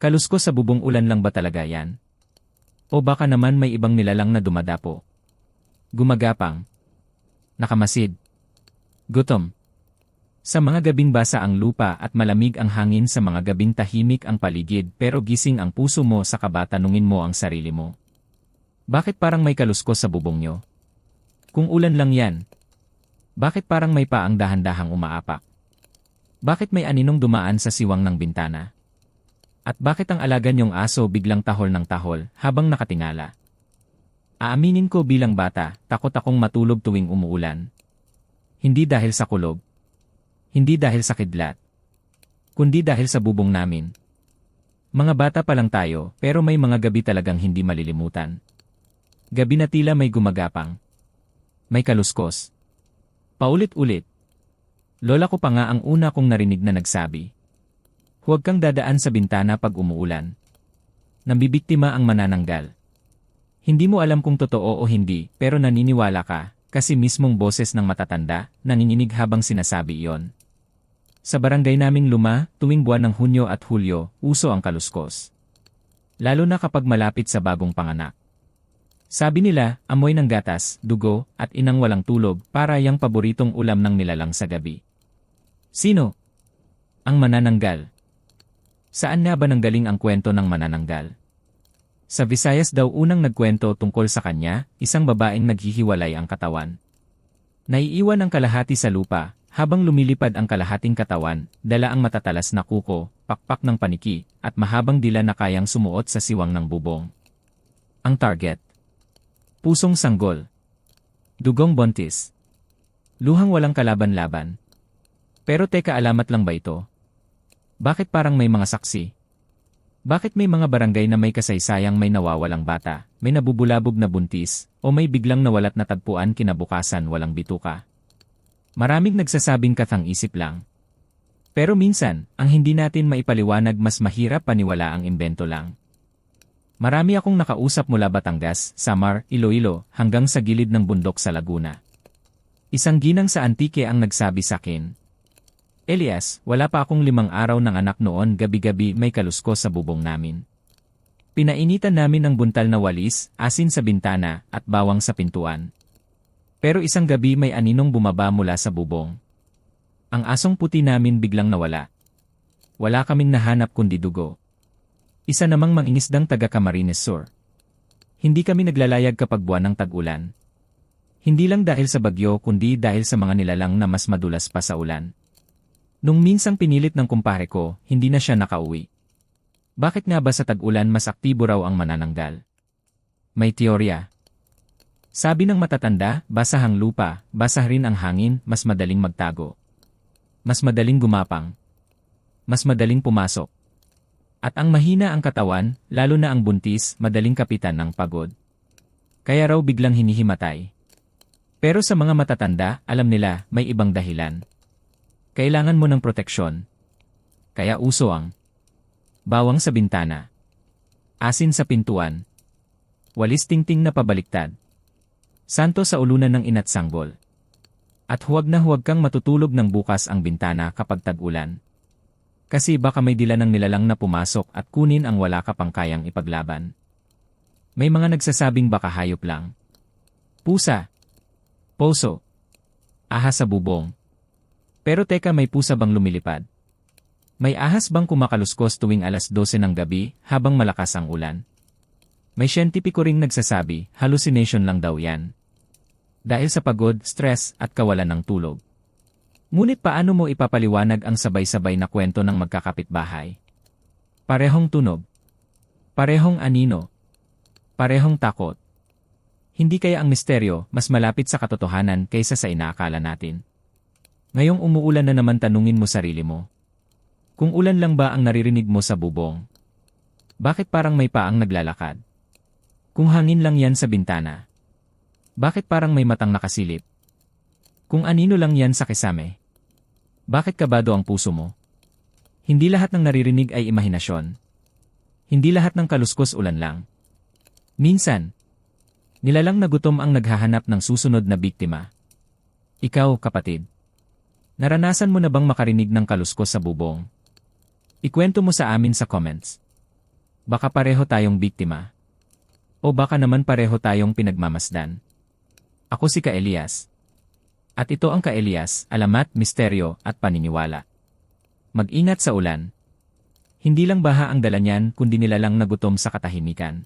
Kalusko sa bubong ulan lang ba talaga yan? O baka naman may ibang nilalang na dumadapo? Gumagapang. Nakamasid. Gutom. Sa mga gabing basa ang lupa at malamig ang hangin sa mga gabing tahimik ang paligid pero gising ang puso mo sa kabatanungin mo ang sarili mo. Bakit parang may kaluskos sa bubong nyo? Kung ulan lang yan. Bakit parang may paang dahan-dahang umaapak? Bakit may aninong dumaan sa siwang ng bintana? At bakit ang alaga niyong aso biglang tahol ng tahol habang nakatingala? Aaminin ko bilang bata, takot akong matulog tuwing umuulan. Hindi dahil sa kulog. Hindi dahil sa kidlat. Kundi dahil sa bubong namin. Mga bata pa lang tayo, pero may mga gabi talagang hindi malilimutan. Gabi na tila may gumagapang. May kaluskos. Paulit-ulit. Lola ko pa nga ang una kong narinig na nagsabi. Huwag kang dadaan sa bintana pag umuulan. Nambibiktima ang manananggal. Hindi mo alam kung totoo o hindi, pero naniniwala ka, kasi mismong boses ng matatanda, nanginginig habang sinasabi iyon. Sa barangay naming luma, tuwing buwan ng Hunyo at Hulyo, uso ang kaluskos. Lalo na kapag malapit sa bagong panganak. Sabi nila, amoy ng gatas, dugo, at inang walang tulog para yang paboritong ulam ng nilalang sa gabi. Sino? Ang manananggal. Saan nga ba nanggaling ang kwento ng manananggal? Sa Visayas daw unang nagkwento tungkol sa kanya, isang babaeng naghihiwalay ang katawan. Naiiwan ang kalahati sa lupa, habang lumilipad ang kalahating katawan, dala ang matatalas na kuko, pakpak ng paniki, at mahabang dila na kayang sumuot sa siwang ng bubong. Ang target. Pusong sanggol. Dugong bontis. Luhang walang kalaban-laban. Pero teka alamat lang ba ito? Bakit parang may mga saksi? Bakit may mga barangay na may kasaysayang may nawawalang bata, may nabubulabog na buntis, o may biglang nawalat na tagpuan kinabukasan walang bituka? Maraming nagsasabing kathang isip lang. Pero minsan, ang hindi natin maipaliwanag mas mahirap paniwala ang imbento lang. Marami akong nakausap mula Batangas, Samar, Iloilo, hanggang sa gilid ng bundok sa Laguna. Isang ginang sa Antique ang nagsabi sa akin, Elias, wala pa akong limang araw ng anak noon gabi-gabi may kalusko sa bubong namin. Pinainitan namin ng buntal na walis, asin sa bintana, at bawang sa pintuan. Pero isang gabi may aninong bumaba mula sa bubong. Ang asong puti namin biglang nawala. Wala kaming nahanap kundi dugo. Isa namang mangingisdang taga Camarines Sur. Hindi kami naglalayag kapag buwan ng tag-ulan. Hindi lang dahil sa bagyo kundi dahil sa mga nilalang na mas madulas pa sa ulan. Nung minsang pinilit ng kumpare ko, hindi na siya nakauwi. Bakit nga ba sa tag-ulan mas aktibo raw ang manananggal? May teorya. Sabi ng matatanda, basahang lupa, basah rin ang hangin, mas madaling magtago. Mas madaling gumapang. Mas madaling pumasok. At ang mahina ang katawan, lalo na ang buntis, madaling kapitan ng pagod. Kaya raw biglang hinihimatay. Pero sa mga matatanda, alam nila, may ibang dahilan. Kailangan mo ng proteksyon. Kaya uso ang bawang sa bintana, asin sa pintuan, walis tingting na pabaliktad, santo sa ulunan ng inat sanggol. At huwag na huwag kang matutulog ng bukas ang bintana kapag tag-ulan. Kasi baka may dila ng nilalang na pumasok at kunin ang wala ka pang kayang ipaglaban. May mga nagsasabing baka hayop lang. Pusa. Poso. Ahas sa bubong. Pero teka may pusa bang lumilipad? May ahas bang kumakaluskos tuwing alas 12 ng gabi habang malakas ang ulan? May siyentipiko ring nagsasabi, hallucination lang daw yan. Dahil sa pagod, stress, at kawalan ng tulog. Ngunit paano mo ipapaliwanag ang sabay-sabay na kwento ng magkakapitbahay? Parehong tunog. Parehong anino. Parehong takot. Hindi kaya ang misteryo mas malapit sa katotohanan kaysa sa inaakala natin? Ngayong umuulan na naman tanungin mo sarili mo. Kung ulan lang ba ang naririnig mo sa bubong? Bakit parang may paang naglalakad? Kung hangin lang yan sa bintana? Bakit parang may matang nakasilip? Kung anino lang yan sa kisame? Bakit kabado ang puso mo? Hindi lahat ng naririnig ay imahinasyon. Hindi lahat ng kaluskos ulan lang. Minsan, nilalang na gutom ang naghahanap ng susunod na biktima. Ikaw, kapatid. Naranasan mo na bang makarinig ng kaluskos sa bubong? Ikwento mo sa amin sa comments. Baka pareho tayong biktima. O baka naman pareho tayong pinagmamasdan. Ako si Ka Elias. At ito ang Ka Elias, alamat, misteryo, at paniniwala. Mag-ingat sa ulan. Hindi lang baha ang dala niyan kundi nilalang nagutom sa katahimikan.